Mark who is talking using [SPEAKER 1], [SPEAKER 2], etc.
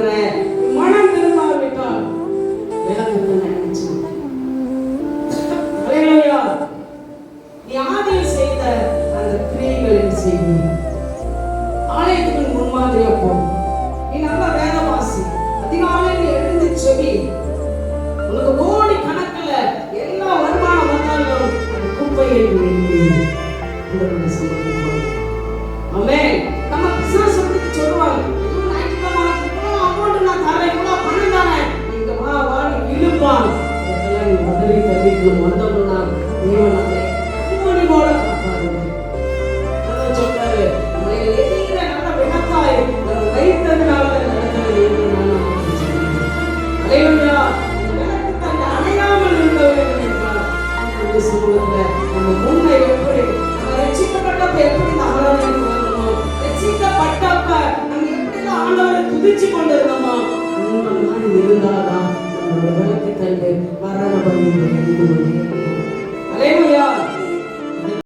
[SPEAKER 1] இருக்கிறேன் மனம் திரும்பாவிட்டால் விலங்கு நினைச்சான் செய்த அந்த கிரியைகளின் செய்தி. ஆலயத்துக்கு முன்மாதிரியா போகும் நீ நல்லா வேதவாசி அதிகாலையில் எழுந்து உனக்கு கோடி கணக்கில் எல்லா வருமானம் வந்தாலும் உதவி சொல்றாரு, நல்ல நம்ம வைத்ததுனால தான் என்று நான் நமக்கு தன்னை அணையாமல் இருக்க வேண்டும் என்றால், இந்த நம்ம முன்னை எப்படி நம்ம ரட்சிக்கப்பட்டப்ப எப்படி இந்த வந்தோமோ, ரட்சிக்கப்பட்டப்ப நம்ம எப்படிலாம் ஆண்டவரை துதிச்சு கொண்டிருந்தோமோ, அந்த மாதிரி இருந்தாதான் நம்மளோட விளக்கு தண்டு Hallelujah.